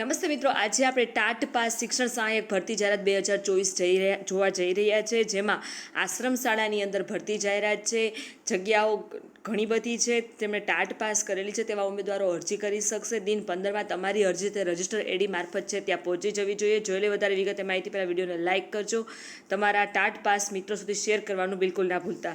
નમસ્તે મિત્રો, આજે આપણે ટાટ પાસ શિક્ષણ સહાયક ભરતી જાહેરાત બે હજાર ચોવીસ જઈ રહ્યા જોવા જઈ રહ્યા છે, જેમાં આશ્રમ શાળાની અંદર ભરતી જાહેરાત છે, જગ્યાઓ ઘણી બધી છે, તેમણે ટાટ પાસ કરેલી છે, તેવા ઉમેદવારો અરજી કરી શકશે. દિન પંદરમાં તમારી અરજી તે રજિસ્ટર એડી મારફત છે, ત્યાં પહોંચી જવી જોઈએ. જોઈ લે વધારે વિગતે માહિતી પહેલાં વિડીયોને લાઇક કરજો. તમારા ટાટ પાસ મિત્રો સુધી શેર કરવાનું બિલકુલ ના ભૂલતા.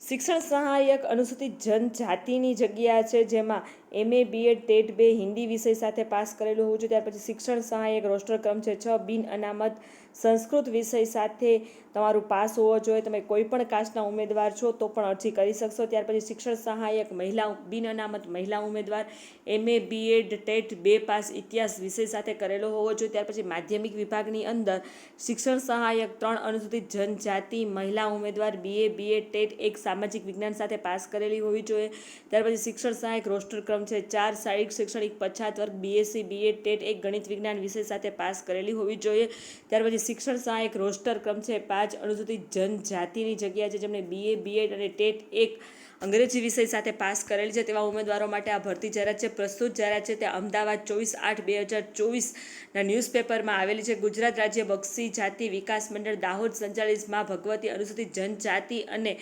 શિક્ષણ સહાયક અનુસૂચિત જનજાતિની જગ્યા છે, જેમાં એમએ બીએડ ટેટ બે હિન્દી વિષય સાથે પાસ કરેલું હોવું જોઈએ. ત્યાર પછી શિક્ષણ સહાયક રોસ્ટર ક્રમ છે. છ, બિન અનામત સંસ્કૃત વિષય સાથે તમારું પાસ હોવો જોઈએ. તમે કોઈ પણ કાસ્ટના ઉમેદવાર છો તો પણ અરજી કરી શકશો. ત્યાર પછી શિક્ષણ સહાયક મહિલા, બિન અનામત મહિલા ઉમેદવાર એમએ બીએડ ટેટ બે પાસ ઇતિહાસ વિષય સાથે કરેલો હોવો જોઈએ. ત્યાર પછી માધ્યમિક વિભાગની અંદર શિક્ષણ સહાયક ત્રણ અનુસૂચિત જનજાતિ મહિલા ઉમેદવાર બીએ બીએડ ટેટ એક સામાજિક વિજ્ઞાન સાથે પાસ કરેલી હોવી જોઈએ. ત્યાર પછી શિક્ષણ સહાયક રોસ્ટર ક્રમ છે ચાર શારીરિક શૈક્ષણિક, પછાત વર્ગ બીએસસી બીએડ ટેટ એક ગણિત વિજ્ઞાન વિષય સાથે પાસ કરેલી હોવી જોઈએ. ત્યાર પછી શિક્ષણ સહાયક રોસ્ટર ક્રમ છે. પાંચ અનુસૂચિત જનજાતિની જગ્યા છે જેમણે બીએ બીએડ અને ટેટ એક અંગ્રેજી વિષય સાથે પાસ કરેલી છે. તેવા ઉમેદવારો માટે આ ભરતી જાહેરાત છે. પ્રસ્તુત જાહેરાત છે તે અમદાવાદ ચોવીસ આઠ બે હજાર ચોવીસના ન્યૂઝપેપરમાં આવેલી છે. ગુજરાત રાજ્ય બક્ષી જાતિ વિકાસ મંડળ દાહોદ સંચાલિતમાં ભગવતી અનુસૂચિત જનજાતિ અને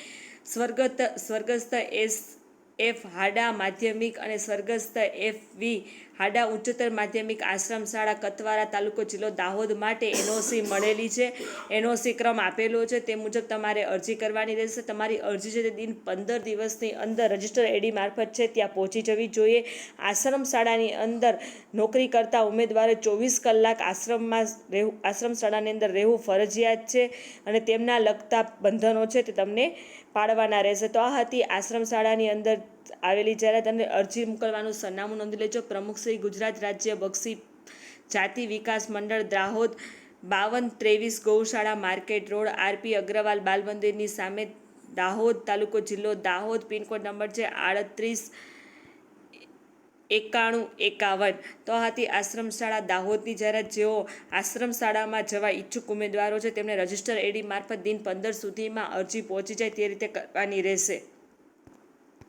સ્વર્ગત, સ્વર્ગસ્થ એસ એફ હાડા માધ્યમિક અને સ્વર્ગસ્થ એફ વી હાડા ઉચ્ચતર માધ્યમિક આશ્રમ શાળા કતવારા તાલુકો જિલ્લો દાહોદ માટે એનઓસી મળેલી છે. એનઓસી ક્રમ આપેલો છે. તે મુજબ તમારે અરજી કરવાની રહેશે. તમારી અરજી છે તે દિન પંદર દિવસની અંદર રજિસ્ટર એડી મારફત છે ત્યાં પહોંચી જવી જોઈએ. આશ્રમ શાળાની અંદર નોકરી કરતા ઉમેદવારે ચોવીસ કલાક આશ્રમમાં રહેવું, આશ્રમ શાળાની અંદર રહેવું ફરજિયાત છે અને તેમના લગતા બંધનો છે તે તમને પાડવાના રહેશે. તો આ હતી આશ્રમ શાળાની અંદર આવેલી જાહેરાત અને અરજી મોકલવાનું સરનામું નોંધી લેજો. પ્રમુખ શ્રી ગુજરાત રાજ્ય બક્ષી જાતિ વિકાસ મંડળ દાહોદ બાવન ત્રેવીસ ગૌશાળા માર્કેટ રોડ આરપી અગ્રવાલ બાલ મંદિરની સામે દાહોદ તાલુકો જિલ્લો દાહોદ. પિનકોડ નંબર છે આડત્રીસ એકાણું એકાવન. તો હતી આશ્રમ શાળા દાહોદની જાહેરાત જેઓ આશ્રમ શાળામાં જવા ઈચ્છુક ઉમેદવારો છે તેમને રજિસ્ટર એડી મારફત દિન પંદર સુધીમાં અરજી પહોંચી જાય તે રીતે કરવાની રહેશે.